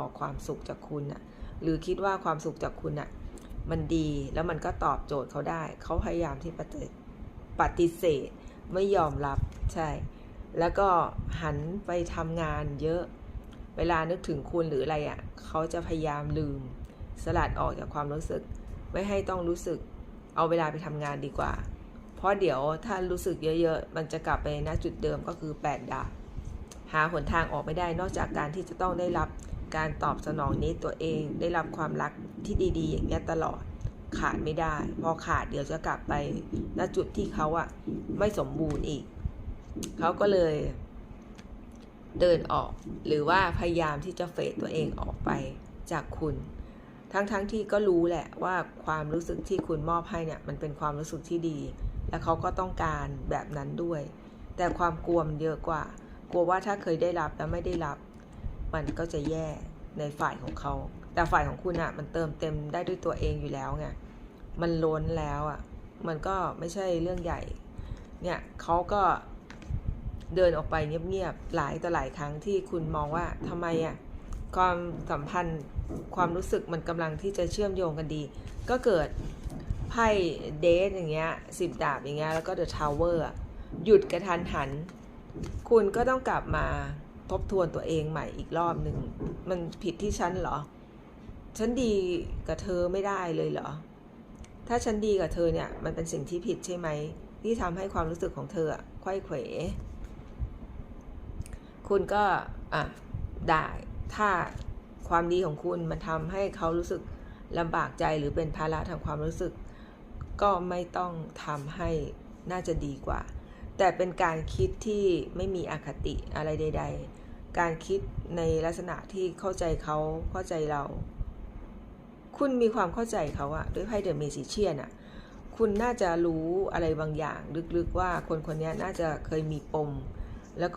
อความสุขจากคุณน่ะ หรือคิดว่าความสุขจากคุณน่ะ มันดีแล้วมันก็ตอบโจทย์เขาได้ เขาพยายามที่ปฏิปฏิเสธ ไม่ยอมรับใช่ แล้วก็หันไปทำงานเยอะ เวลานึกถึงคุณหรืออะไรอะ่ะ เขาจะพยายามลืม สลัดออกจากความรู้สึก ไม่ให้ต้องรู้สึก เอาเวลาไปทำงานดีกว่า เพราะเดี๋ยวถ้ารู้สึกเยอะๆ มันจะกลับไปณจุดเดิมก็คือแปดดาบหาหนทางออกไม่ได้นอกจากการที่จะต้องได้รับ การตอบสนองนี้ตัวเองได้รับความรักที่ดี ๆ อย่างเงี้ตลอดขาดไม่ได้ พอขาดเดี๋ยวจะกลับไปณจุดที่เขาอะไม่สมบูรณ์อีก เขาก็เลย เดินออก หรือว่าพยายามที่จะเฟดตัวเองออกไปจากคุณ ทั้งๆทที่ก็รู้แหละว่าความรู้สึกที่คุณมอบให้เนี่ย มันเป็นความรู้สึกที่ดี และเขาก็ต้องการแบบนั้นด้วย แต่ความกลัวมันเยอะกว่า กลัวว่าถ้าเคยได้รับแล้วไม่ได้รับ มันก็จะแย่ในฝ่ายของเขา แต่ฝ่ายของคุณอะมันเติมเต็มได้ด้วยตัวเองอยู่แล้วไง มันล้นแล้วอะมันก็ไม่ใช่เรื่องใหญ่ เนี่ยเขาก็เดินออกไปเงียบๆ หลายต่อหลายครั้งที่คุณมองว่าทำไมอะความสัมพันธ์ความรู้สึกมันกำลังที่จะเชื่อมโยงกันดี ก็เกิดไพ่เดทอย่างเงี้ยสิบดาบอย่างเงี้ยแล้วก็เดอะทาวเวอร์หยุดกระทันหัน คุณก็ต้องกลับมา ทบทวนตัวเองใหม่อีกรอบหนึ่ง มันผิดที่ฉันเหรอ ฉันดีกับเธอไม่ได้เลยเหรอ ถ้าฉันดีกับเธอเนี่ย มันเป็นสิ่งที่ผิดใช่ไหม ที่ทำให้ความรู้สึกของเธออะไขว้เขว คุณก็อะได้ถ้าความดีของคุณมันทำให้เขารู้สึกลำบากใจหรือเป็นภาระทางความรู้สึก ก็ไม่ต้องทำให้น่าจะดีกว่า แต่เป็นการคิดที่ไม่มีอคติอะไรใด ๆ การคิดในลักษณะที่เข้าใจเขาเข้าใจเรา คุณมีความเข้าใจเขาอะด้วยไพ่เดอะเมจิเชียนอะคุณน่าจะรู้อะไรบางอย่างลึกๆว่าคนคนนี้น่าจะเคยมีปม แล้วก็